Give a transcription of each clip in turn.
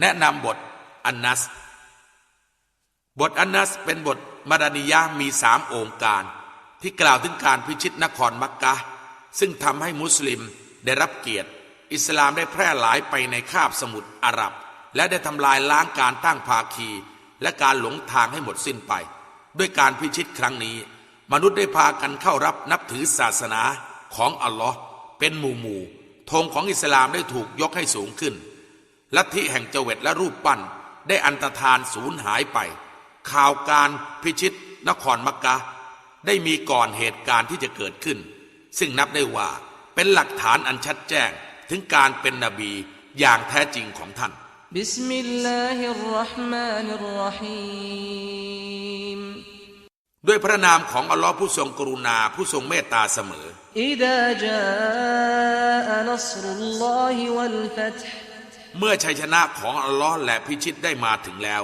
แนะนำบทอันนัส บทอันนัสเป็นบทมาดานิยะมีสามองค์การ ที่กล่าวถึงการพิชิตนครมักกะ ซึ่งทำให้มุสลิมได้รับเกียรติ อิสลามได้แพร่หลายไปในคาบสมุทรอาหรับ และได้ทำลายล้างการตั้งภาคี และการหลงทางให้หมดสิ้นไป ด้วยการพิชิตครั้งนี้ มนุษย์ได้พากันเข้ารับนับถือศาสนาของอัลลอฮ์เป็นหมู่หมู่ธงของอิสลามได้ถูกยกให้สูงขึ้น ลัทธิแห่งเจเวตและรูปปั้น ได้อันตรธานสูญหายไป ข่าวการพิชิต นครมักกะ ได้มีก่อนเหตุการณ์ที่จะเกิดขึ้น ซึ่งนับได้ว่าเป็นหลักฐานอันชัดแจ้งถึงการเป็นนบีอย่างแท้จริงของท่านบิสมิลลาฮิรราะห์มานิรรหีมด้วยพระนามของอัลลอฮ์ผู้ทรงกรุณาผู้ทรงเมตตาเสมออิดาจาอันัสรุลลอฮิวัลฟัตห์ เมื่อชัยชนะของอัลลอฮ์และพิชิตได้มาถึงแล้ว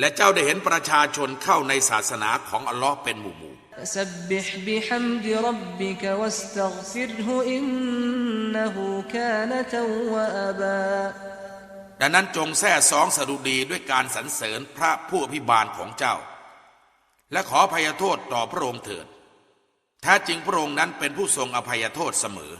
และเจ้าได้เห็นประชาชนเข้าในศาสนาของอัลลอฮ์เป็นหมู่หมู่ดังนั้นจงแท้สองสดุดีด้วยการสรรเสริญพระผู้อภิบาลของเจ้า และขออภัยโทษต่อพระองค์เถิดแท้จริงพระองค์นั้นเป็นผู้ทรงอภัยโทษเสมอ